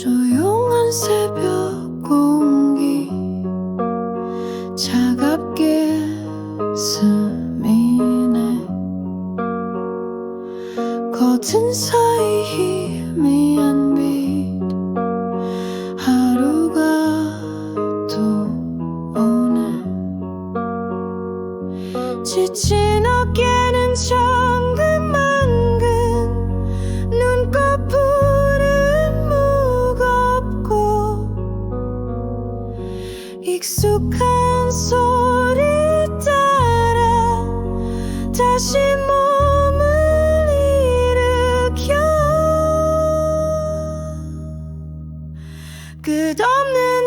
조용한 새벽 공기 차갑게 스미네. 거친 사이 희미한 하루가 또 오네. 지친 어깨는 저 익숙한 소리 따라 다시 몸을 일으켜. 끝없는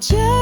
just